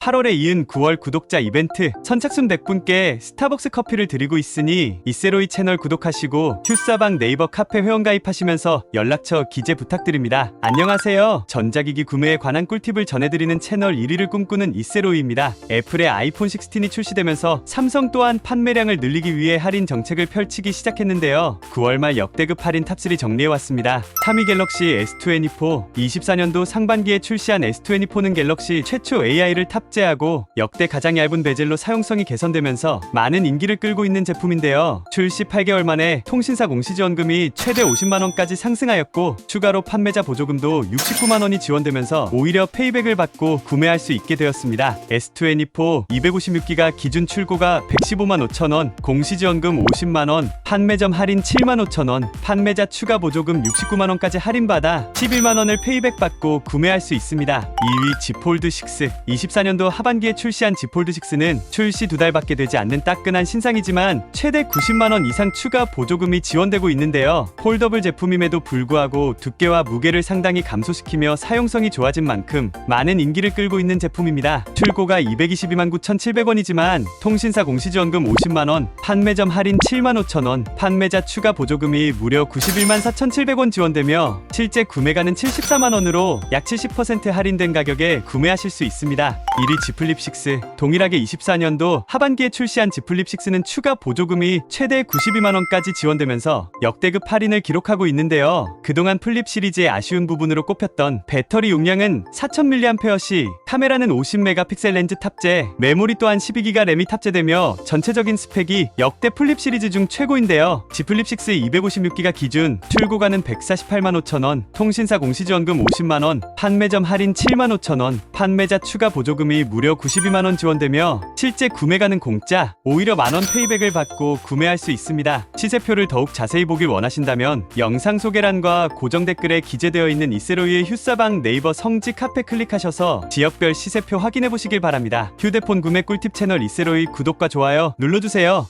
8월에 이은 9월 구독자 이벤트 선착순 100분께 스타벅스 커피를 드리고 있으니 이세로이 채널 구독하시고 휴사방 네이버 카페 회원 가입하시면서 연락처 기재 부탁드립니다. 안녕하세요. 전자기기 구매에 관한 꿀팁을 전해드리는 채널 1위를 꿈꾸는 이세로이입니다. 애플의 아이폰 16이 출시되면서 삼성 또한 판매량을 늘리기 위해 할인 정책을 펼치기 시작했는데요. 9월 말 역대급 할인 탑3 정리해왔습니다. 3위 갤럭시 S24 24년도 상반기에 출시한 S24는 갤럭시 최초 AI를 탑 재하고 역대 가장 얇은 베젤로 사용성이 개선되면서 많은 인기를 끌고 있는 제품인데요. 출시 8개월 만에 통신사 공시지원금이 최대 50만 원까지 상승하였고 추가로 판매자 보조금도 69만 원이 지원되면서 오히려 페이백을 받고 구매할 수 있게 되었습니다. S24 256기가 기준 출고가 115만 5천 원, 공시지원금 50만 원, 판매점 할인 7만 5천 원, 판매자 추가 보조금 69만 원까지 할인받아 11만 원을 페이백 받고 구매할 수 있습니다. 2위 G 폴드 6 24년도 하반기에 출시한 G 폴드 6는 출시 두 달밖에 되지 않는 따끈한 신상이지만 최대 90만 원 이상 추가 보조금이 지원되고 있는데요. 폴더블 제품임에도 불구하고 두께와 무게를 상당히 감소시키며 사용성이 좋아진 만큼 많은 인기를 끌고 있는 제품입니다. 출고가 222만 9,700원이지만 통신사 공시지원금 50만 원, 판매점 할인 7만 5천 원, 판매자 추가 보조금이 무려 91만 4,700원 지원되며 실제 구매가는 74만 원으로 약 70% 할인된 가격에 구매하실 수 있습니다. 1위 G 플립 6 동일하게 24년도 하반기에 출시한 G 플립 6는 추가 보조금이 최대 92만 원까지 지원되면서 역대급 할인을 기록하고 있는데요. 그동안 플립 시리즈의 아쉬운 부분으로 꼽혔던 배터리 용량은 4000mAh, 카메라는 50메가픽셀 렌즈 탑재, 메모리 또한 12기가 램이 탑재되며 전체적인 스펙이 역대 플립 시리즈 중 최고인데요. G 플립 6 256기가 기준 출고가는 148만 5천 원, 통신사 공시지원금 50만 원, 판매점 할인 7만 5천 원, 판매자 추가 보조 무려 92만 원 지원되며 실제 구매가는 공짜, 오히려 만원 페이백을 받고 구매할 수 있습니다. 시세표를 더욱 자세히 보길 원하신다면 영상 소개란과 고정 댓글에 기재되어 있는 이세로이의 휴사방 네이버 성지 카페 클릭하셔서 지역별 시세표 확인해 보시길 바랍니다. 휴대폰 구매 꿀팁 채널 이세로이 구독과 좋아요 눌러주세요.